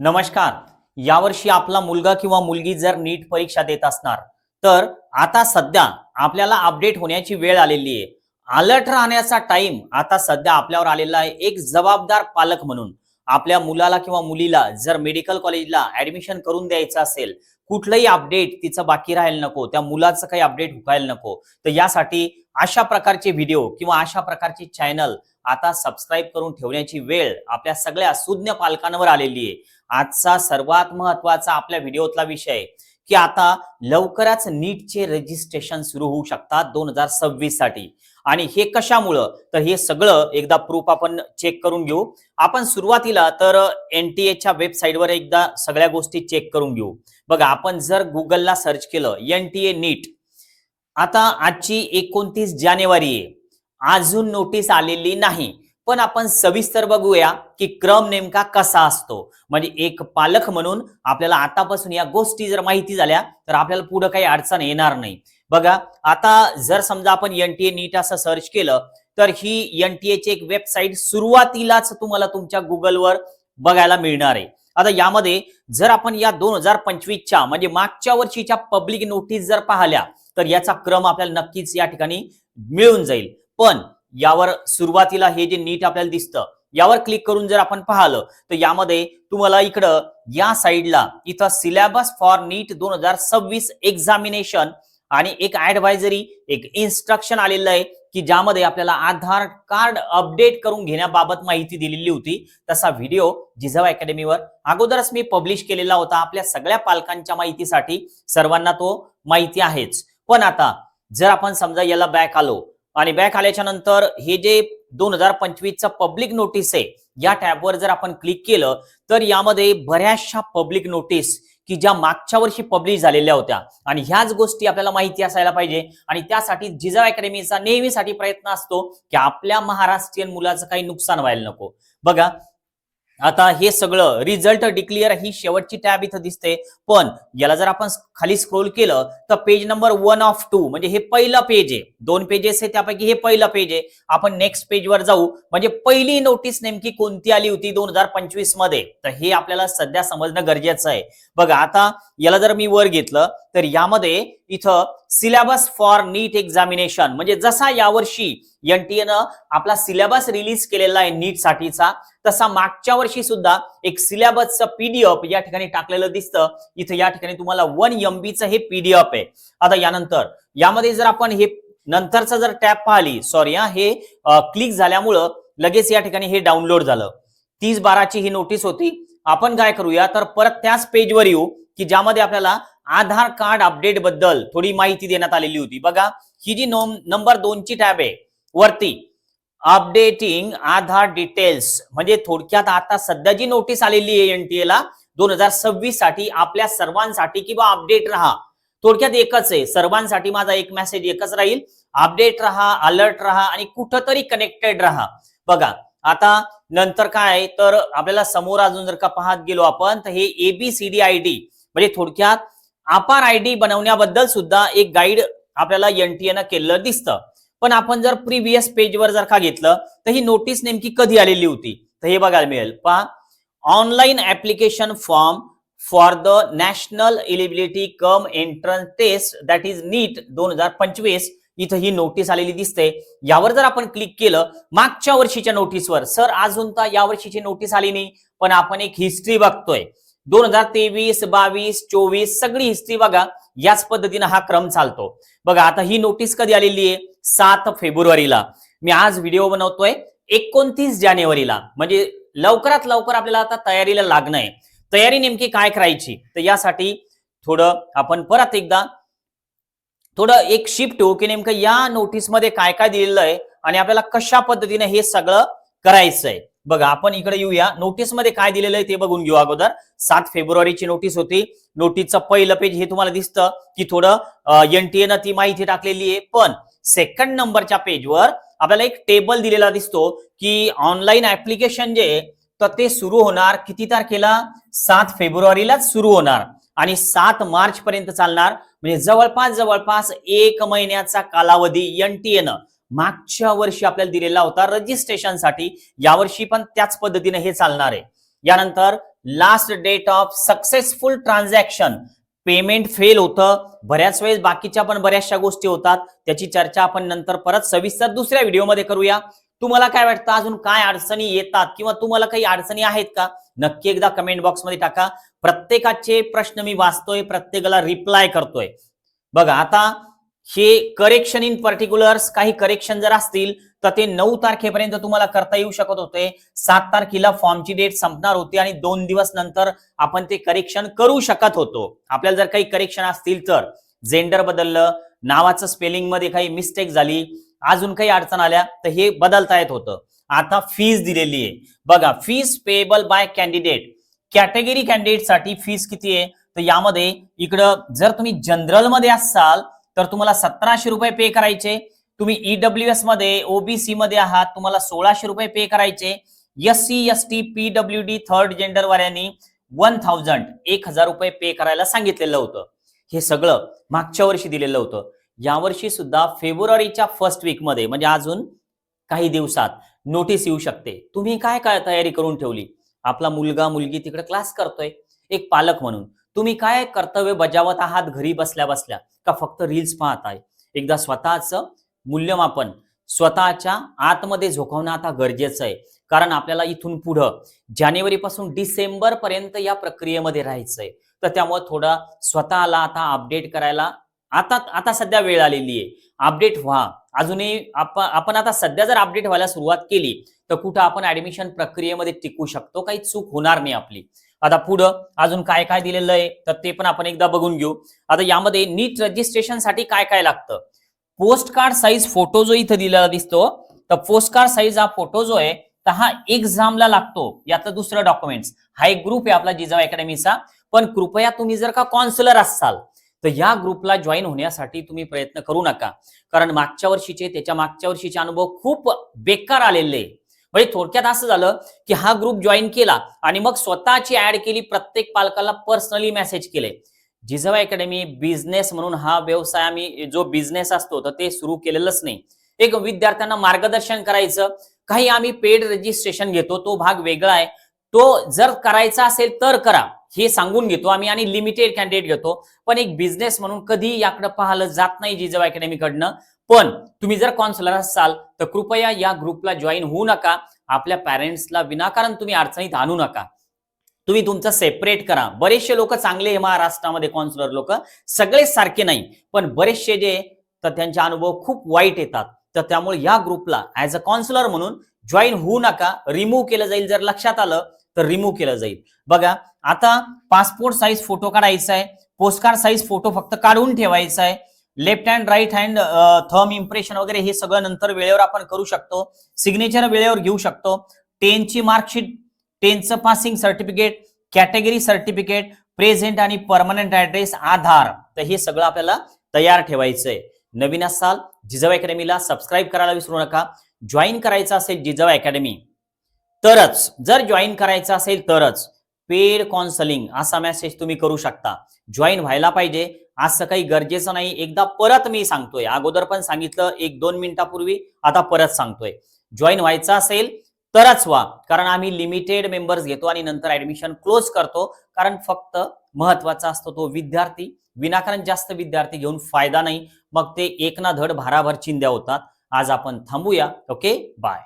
नमस्कार. यावर्षी आपला मुलगा किंवा मुलगी जर नीट परीक्षा देत असणार तर आता सध्या आपल्याला अपडेट होण्याची वेळ आलेली आहे. अलर्ट राहण्याचा टाइम आता सध्या आपल्यावर आलेला आहे. एक जबाबदार पालक म्हणून आपल्या मुलाला किंवा मुलीला जर मेडिकल कॉलेजला ऍडमिशन करून द्यायचं असेल कुठलंही अपडेट तिचं बाकी राहायला नको त्या मुलाचं काही अपडेट हुकायला नको तर यासाठी अशा प्रकारचे व्हिडिओ किंवा अशा प्रकारचे चॅनल आता सबस्क्राईब करून ठेवण्याची वेळ आपल्या सगळ्या सुज्ञ पालकांवर आलेली आहे. आजचा सर्वात महत्त्वाचा आपल्या व्हिडिओतला विषय की आता लवकरच नीटचे रजिस्ट्रेशन सुरू होऊ शकतात दोन हजार सव्वीससाठी. आणि हे कशामुळं? तर हे सगळं एकदा प्रूफ आपण चेक करून घेऊ. आपण सुरुवातीला तर एन टी एच्या वेबसाईटवर एकदा सगळ्या गोष्टी चेक करून घेऊ. बघा आपण जर गुगलला सर्च केलं एन टी ए नीट आता आजची एकोणतीस जानेवारी आहे. अजून नोटीस आलेली नाही. पण आपण सविस्तर बघूया की क्रम नेमका कसा असतो. म्हणजे एक पालक म्हणून आपल्याला आतापासून या गोष्टी जर माहिती झाल्या तर आपल्याला पुढे काही अडचण येणार नाही. बघा आता जर समजा आपण एनटीए नीट असं सर्च केलं तर ही एनटीए ची एक वेबसाईट सुरुवातीलाच तुम्हाला तुमच्या गुगलवर बघायला मिळणार आहे. आता यामध्ये जर आपण या दोन हजार पंचवीसच्या म्हणजे मागच्या वर्षीच्या पब्लिक नोटीस जर पाहिल्या तर याचा क्रम आपल्याला नक्कीच या ठिकाणी मिळून जाईल. पण यावर सुरुवातीला हे जे नीट आपल्याला दिसतं यावर क्लिक करून जर आपण पाहिलं तर यामध्ये तुम्हाला इकडं या साईडला इथं सिलेबस फॉर नीट दोन हजार सव्वीस एक्झामिनेशन आणि एक ऍडवायझरी एक इन्स्ट्रक्शन आलेलं आहे की ज्यामध्ये आपल्याला आधार कार्ड अपडेट करून घेण्याबाबत माहिती दिलेली होती. तसा व्हिडिओ जिजावा अकॅडमीवर अगोदरच मी पब्लिश केलेला होता. आपल्या सगळ्या पालकांच्या माहितीसाठी सर्वांना तो माहिती आहेच. पण आता जर आपण समजा याला बॅक आलो आणि बॅक आल्याच्यानंतर हे जे दोन हजार पंचवीसचा पब्लिक नोटीस आहे या टॅबवर जर आपण क्लिक केलं तर यामध्ये बऱ्याचशा पब्लिक नोटीस की ज्या मागच्या वर्षी पब्लिश झालेल्या होत्या. आणि ह्याच गोष्टी आपल्याला माहिती असायला पाहिजे. आणि त्यासाठी जिजा अकॅडमीचा नेहमीसाठी प्रयत्न असतो की आपल्या महाराष्ट्रीयन मुलाचं काही नुकसान व्हायला नको. बघा आता हे सगळं रिझल्ट डिक्लेअर ही शेवटची टॅब इथं दिसते. पण याला जर आपण खाली स्क्रोल केलं तर page number one of two म्हणजे हे पहिलं पेज आहे. दोन पेजेस आहे त्यापैकी हे पहिलं पेज आहे. आपण नेक्स्ट पेजवर जाऊ. म्हणजे पहिली नोटीस नेमकी कोणती आली होती दोन हजार पंचवीसमध्ये? तर हे आपल्याला सध्या समजणं गरजेचं आहे. बघा आता याला जर मी वर घेतलं तर यामध्ये इथं सिलेबस फॉर नीट एक्झामिनेशन म्हणजे जसा यावर्षी एनटीएनं आपला सिलेबस रिलीज केलेला आहे नीट साठीचा तसा मागच्या वर्षी सुद्धा एक सिलेबसचं पीडीएफ या ठिकाणी टाकलेलं दिसतं. इथं या ठिकाणी तुम्हाला वन एमबीचं हे पीडीएफ आहे. आता यानंतर यामध्ये जर आपण हे नंतरचा जर टॅब पाहिली सॉरी हा हे क्लिक झाल्यामुळं लगेच या ठिकाणी हे डाउनलोड झालं. तीस बाराची ही नोटीस होती. आपण काय करूया तर परत त्याच पेजवर येऊ की ज्यामध्ये आपल्याला आधार कार्ड अपडेटबद्दल थोडी माहिती देण्यात आलेली होती. बघा ही जी नंबर दोनची टॅब आहे वरती अपडेटिंग आधार डिटेल्स म्हणजे थोडक्यात आता सध्या जी नोटीस आलेली आहे एनटीए ला दोन हजार सव्वीससाठी आपल्या सर्वांसाठी किंवा अपडेट राहा. थोडक्यात एकच आहे सर्वांसाठी माझा एक मेसेज एकच राहील. अपडेट राहा अलर्ट राहा आणि कुठंतरी कनेक्टेड राहा. बघा आता नंतर काय तर आपल्याला समोर अजून जर का पाहत गेलो आपण तर हे एबीसीडी आय डी म्हणजे थोडक्यात आपार आय डी बनवण्याबद्दल सुद्धा एक गाईड आपल्याला एनटीएनं केलेलं दिसतं. पण आपण जर प्रिव्हियस पेजवर जर का घेतलं तर ही नोटीस नेमकी कधी आलेली होती? तर हे बघायला मिळेल. पहा. Online application form for the national eligibility cum entrance test that is NEET दोन हजार पंचवीस इथं ही नोटीस आलेली दिसते. यावर जर आपण क्लिक केलं मागच्या वर्षीच्या नोटीसवर सर अजून तर या वर्षीची नोटीस आली नाही पण आपण एक हिस्ट्री बघतोय. दोन हजार तेवीस बावीस चोवीस सगळी हिस्ट्री बघा याच पद्धतीनं हा क्रम चालतो. बघा आता ही नोटीस कधी आलेली आहे? सात फेब्रुवारीला. मी आज व्हिडिओ बनवतोय एकोणतीस जानेवारीला. म्हणजे लवकरात लवकर आपल्याला आता तयारीला लागणं आहे. तयारी नेमकी काय करायची? तर यासाठी थोडं आपण परत एकदा थोडं एक शिफ्ट होऊ की नेमकं या नोटीसमध्ये काय काय दिलेलं आहे आणि आपल्याला कशा पद्धतीने हे सगळं करायचं आहे बघा आपण इकडे येऊया. नोटीसमध्ये काय दिलेलं आहे ते बघून घेऊ अगोदर. सात फेब्रुवारीची नोटीस होती. नोटीसचं पहिलं पेज हे तुम्हाला दिसतं की थोडं एनटीएनं ती माहिती टाकलेली आहे. पण सेकंड नंबरच्या पेजवर आपल्याला एक टेबल दिलेला दिसतो की ऑनलाईन ऍप्लिकेशन जे तर ते सुरू होणार किती तारखेला? सात फेब्रुवारीलाच सुरू होणार. आणि सात मार्च पर्यंत चालणार. म्हणजे जवळपास जवळपास एक महिन्याचा कालावधी एनटीएनं मागच्या वर्षी आपल्याला दिलेला होता रजिस्ट्रेशनसाठी यावर्षी पण त्याच पद्धतीने हे चालणार आहे. यानंतर last date of successful transaction payment fail होतं. बऱ्याच वेळेस बाकीच्या पण बऱ्याचशा गोष्टी होतात. त्याची चर्चा आपण नंतर परत सविस्तर दुसऱ्या व्हिडिओमध्ये करूया. तुम्हाला काय वाटतं? अजून काय अडचणी येतात? किंवा तुम्हाला काही अडचणी आहेत का? नक्की एकदा कमेंट बॉक्समध्ये टाका. प्रत्येकाचे प्रश्न मी वाचतोय प्रत्येकाला रिप्लाय करतोय. बघा आता हे करेक्शन इन पर्टिक्युलर्स काही करेक्शन जर असतील तर ते नऊ तारखेपर्यंत तुम्हाला करता येऊ शकत होते. सात तारखेला फॉर्मची डेट संपणार होती आणि दोन दिवस नंतर आपण ते करेक्शन करू शकत होतो. आपल्याला जर काही करेक्शन असतील तर जेंडर बदललं नावाचं स्पेलिंगमध्ये काही मिस्टेक झाली अजून काही अडचण आल्या तर हे बदलता येत होतं. आता फीज दिलेली आहे. बघा fees payable by candidate category कॅन्डिडेटसाठी fees किती आहे? तर यामध्ये इकडं जर तुम्ही जनरलमध्ये असाल तर तुम्हाला सतराशे रुपये पे करायचे. तुम्ही ईडब्ल्यू एसमध्ये ओबीसी मध्ये आहात तुम्हाला सोळाशे रुपये पे करायचे. S C S T PW D third gender वाल्यांनी वन थाउजंड एक हजार रुपये पे करायला सांगितलेलं होतं. हे सगळं मागच्या वर्षी दिलेलं होतं. यावर्षी सुद्धा फेब्रुवारीच्या फर्स्ट वीकमध्ये म्हणजे अजून काही दिवसात नोटीस येऊ शकते. तुम्ही काय काय तयारी करून ठेवली? आपला मुलगा मुलगी तिकडे क्लास करतोय. एक पालक म्हणून. तुम्ही काय कर्तव्य बजावत आहात घरी बसल्या बसल्या? का फक्त रील्स पाहताय? एकदा स्वतःचं मूल्यमापन स्वतःच्या आतमध्ये झोकावणं आता गरजेचं आहे. कारण आपल्याला इथून पुढं जानेवारी पासून डिसेंबर पर्यंत या प्रक्रियेमध्ये राहायचंय तर त्यामुळे थोडा स्वतःला आता अपडेट करायला आता आता सध्या वेळ आलेली आहे. अपडेट व्हा. अजूनही आपण आपण आता सध्या जर अपडेट व्हायला सुरुवात केली तर कुठं आपण ऍडमिशन प्रक्रियेमध्ये टिकू शकतो? काही चूक होणार नाही आपली. आता पुढं अजून काय काय दिलेलं आहे तर ते पण आपण एकदा बघून घेऊ. आता यामध्ये नीट रजिस्ट्रेशनसाठी काय काय लागतं? पोस्ट कार्ड साईज फोटो जो इथं दिलेला दिसतो तर पोस्ट कार्ड साईज हा फोटो जो आहे तर हा एक्झामला लागतो. यातलं दुसरं डॉक्युमेंट्स हा एक ग्रुप आहे आपला जिजाऊ अकॅडमीचा पण कृपया तुम्ही जर का कॉन्सलर असाल तर या ग्रुपला जॉईन होण्यासाठी तुम्ही प्रयत्न करू नका. कारण मागच्या वर्षीचे त्याच्या मागच्या वर्षीचे अनुभव खूप बेकार आलेले. म्हणजे थोडक्यात असं झालं की हा ग्रुप जॉईन केला आणि मग स्वतःची ऍड केली प्रत्येक पालकाला पर्सनली मेसेज केले. जिजाबाई अकॅडमी बिझनेस म्हणून हा व्यवसाय आम्ही जो बिझनेस असतो तर ते सुरू केलेलंच नाही. एक विद्यार्थ्यांना मार्गदर्शन करायचं काही आम्ही पेड रजिस्ट्रेशन घेतो तो भाग वेगळा आहे. तो जर करायचा असेल तर करा हे सांगून घेतो आम्ही आणि लिमिटेड कॅन्डिडेट घेतो. पण एक बिझनेस म्हणून कधी याकडे पाहिलं जात नाही जिजाबाई अकॅडमीकडनं पण तुम्ही जर कॉन्सलर असाल तर कृपया या ग्रुपला जॉईन होऊ नका. आपल्या पॅरेंट्सला विनाकारण तुम्ही अडचणीत आणू नका. तुम्ही तुमचं सेपरेट करा. बरेचसे लोक चांगले आहे महाराष्ट्रामध्ये कॉन्सलर लोक. सगळे सारखे नाही पण बरेचसे जे तर त्यांचे अनुभव खूप वाईट येतात. तर त्यामुळे या ग्रुपला ऍज अ कॉन्सलर म्हणून जॉईन होऊ नका. रिमूव्ह केलं जाईल जर लक्षात आलं तर रिमूव्ह केलं जाईल. बघा आता पासपोर्ट साईज फोटो काढायचा आहे. पोस्टकार्ड साईज फोटो फक्त काढून ठेवायचा आहे. Left hand right hand thumb impression वगैरे हे सगळं नंतर वेळेवर आपण करू शकतो. सिग्नेचर वेळेवर घेऊ शकतो. टेनची marksheet टेनचं passing certificate category certificate present आणि परमनंट ऍड्रेस आधार. तर हे सगळं आपल्याला तयार ठेवायचंय. नवीन असाल जिजाऊ अकॅडमीला सबस्क्राईब करायला विसरू नका. जॉईन करायचं असेल जिजाऊ अकॅडमी तरच. जर जॉईन करायचं असेल तरच. पेड कॉन्सलिंग असा मेसेज तुम्ही करू शकता. जॉईन व्हायला पाहिजे. असं काही गरजेचं नाही एकदा परत मी सांगतोय. अगोदर पण सांगितलं एक दोन मिनिटापूर्वी आता परत सांगतोय. जॉईन व्हायचं असेल तरच व्हा. कारण आम्ही लिमिटेड मेंबर्स घेतो आणि नंतर ऍडमिशन क्लोज करतो. कारण फक्त महत्त्वाचा असतो तो विद्यार्थी. विनाकारण जास्त विद्यार्थी घेऊन फायदा नाही. मग ते एक ना धड भाराभर चिंध्या होतात. आज आपण थांबूया. Okay bye